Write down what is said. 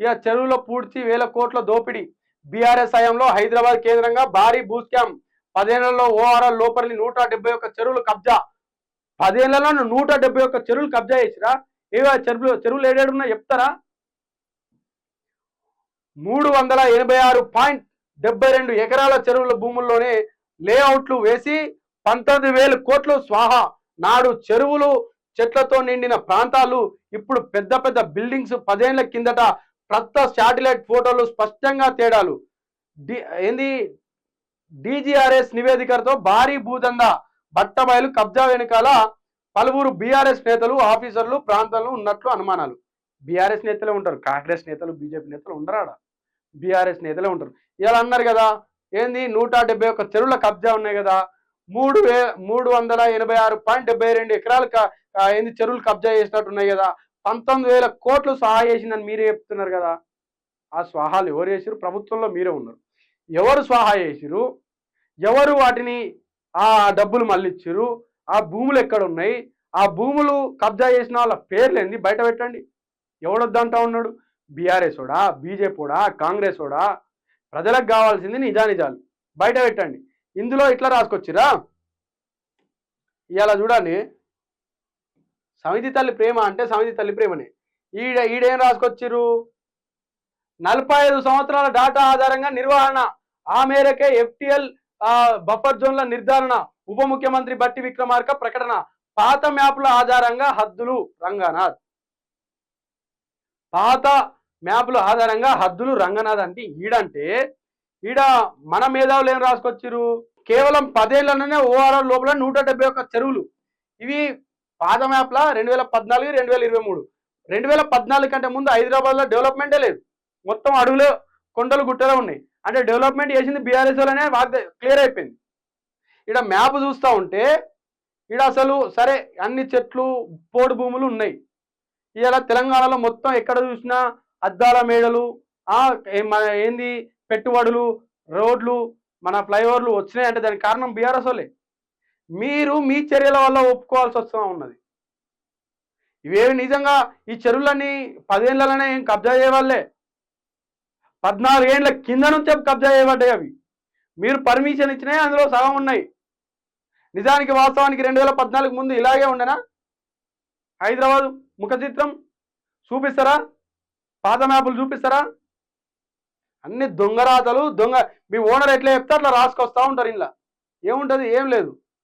ఇక చెరువులో పూడ్చి వేల కోట్ల దోపిడీ. బీఆర్ఎస్ హయాంలో హైదరాబాద్ కేంద్రంగా భారీ భూ స్కామ్ పదేళ్ళలో ఓఆర్ఆర్ లోపలి నూట డెబ్బై ఒక్క చెరువులు కబ్జా. పదేళ్ళలో నూట డెబ్బై ఒక్క చెరువులు కబ్జా చేసిరా? ఏవో చెరువులు చెరువులు ఏడేడున్నా చెప్తారా? మూడు వందల ఎనభై ఆరు పాయింట్ డెబ్బై రెండు ఎకరాల చెరువుల భూముల్లోనే లేఅవుట్లు వేసి పంతొమ్మిది వేల కోట్లు స్వాహా. నాడు చెరువులు చెట్లతో నిండిన ప్రాంతాలు ఇప్పుడు పెద్ద పెద్ద బిల్డింగ్స్ పదేళ్ళ కిందట కొత్త శాటిలైట్ ఫోటోలు స్పష్టంగా తేడాలు. డి ఏంది? డిజిఆర్ఎస్ నివేదికలతో భారీ భూదందా బట్టబయలు కబ్జా వెనుకాల పలువురు బీఆర్ఎస్ నేతలు ఆఫీసర్లు ప్రాంతాలు ఉన్నట్లు అనుమానాలు. బీఆర్ఎస్ నేతలే ఉంటారు కాంగ్రెస్ నేతలు బీజేపీ నేతలు ఉండరాడ? బీఆర్ఎస్ నేతలే ఉంటారు. ఇలా అన్నారు కదా ఏంది? నూట డెబ్బై ఒక్క చెరువుల కబ్జా ఉన్నాయి కదా మూడు వే మూడు వందల ఎనభై ఆరు పాయింట్ డెబ్బై రెండు ఎకరాలు ఏంది? చెరువులు కబ్జా చేసినట్టు ఉన్నాయి కదా పంతొమ్మిది వేల కోట్లు సహా చేసిందని మీరే చెప్తున్నారు కదా. ఆ స్వాహాలు ఎవరు చేసిరు ప్రభుత్వంలో మీరే ఉన్నారు. ఎవరు స్వాహా చేసిరు ఎవరు వాటిని ఆ డబ్బులు మళ్ళిచ్చిరు ఆ భూములు ఎక్కడ ఉన్నాయి ఆ భూములు కబ్జా చేసిన వాళ్ళ పేర్లు ఏంది? బయట పెట్టండి. ఎవడొద్దంటా ఉన్నాడు? బీఆర్ఎస్ ఓడా? బీజేపీ కాంగ్రెస్ ప్రజలకు కావాల్సింది నిజానిజాలు. బయట పెట్టండి. ఇందులో ఇట్లా రాసుకొచ్చిరా? ఇలా చూడండి. సమితి తల్లి ప్రేమ అంటే సమితి తల్లి ప్రేమనే. ఈడ ఈడేం రాసుకొచ్చిర్రు? నలభై ఐదు సంవత్సరాల డాటా ఆధారంగా నిర్వహణ. ఆ మేరకే ఎఫ్టిఎల్ బఫర్ జోన్ల నిర్ధారణ ఉప ముఖ్యమంత్రి బట్టి విక్రమార్క ప్రకటన పాత మ్యాప్ల ఆధారంగా హద్దులు రంగనాథ్. పాత మ్యాప్ల ఆధారంగా హద్దులు రంగనాథ్ అంటే ఈడంటే ఈడ మన మేధావులు ఏం రాసుకొచ్చిర్రు? కేవలం పదేళ్ళలోనే ఓఆర్ఆర్ లోపల నూట డెబ్బై ఒక్క చెరువులు. ఇవి పాత యాప్లా రెండు వేల పద్నాలుగు రెండు వేల ఇరవై మూడు. రెండు వేల పద్నాలుగు కంటే ముందు హైదరాబాద్లో డెవలప్మెంటే లేదు. మొత్తం అడుగులో కొండలు గుట్టలో ఉన్నాయి. అంటే డెవలప్మెంట్ చేసింది బీఆర్ఎస్ వాళ్ళనే క్లియర్ అయిపోయింది. ఇక్కడ మ్యాప్ చూస్తూ ఉంటే ఇక్కడ అసలు సరే అన్ని చెట్లు పోడు భూములు ఉన్నాయి. ఇలా తెలంగాణలో మొత్తం ఎక్కడ చూసినా అద్దాల మేడలు మన ఏంది పెట్టుబడులు రోడ్లు మన ఫ్లైఓవర్లు వచ్చినాయి అంటే దానికి కారణం బీఆర్ఎస్ వాళ్ళే. మీరు మీ చర్యల వల్ల ఒప్పుకోవాల్సి వస్తూ ఉన్నది. ఇవేవి నిజంగా ఈ చెరువులన్నీ పదేళ్ళలోనే ఏం కబ్జా చేయవాళ్ళే పద్నాలుగేండ్ల కింద నుంచే కబ్జా చేయబడ్డాయి అవి. మీరు పర్మిషన్ ఇచ్చినాయి అందులో సగం ఉన్నాయి. నిజానికి వాస్తవానికి రెండు వేల పద్నాలుగు ముందు ఇలాగే ఉండనా? హైదరాబాద్ ముఖ చిత్రం చూపిస్తారా? పాత మ్యాపులు చూపిస్తారా? అన్ని దొంగరాతలు దొంగ మీ ఓనర్ ఎట్లా చెప్తే అట్లా రాసుకొస్తూ ఉంటారు ఇలా ఏముంటుంది? ఏం లేదు.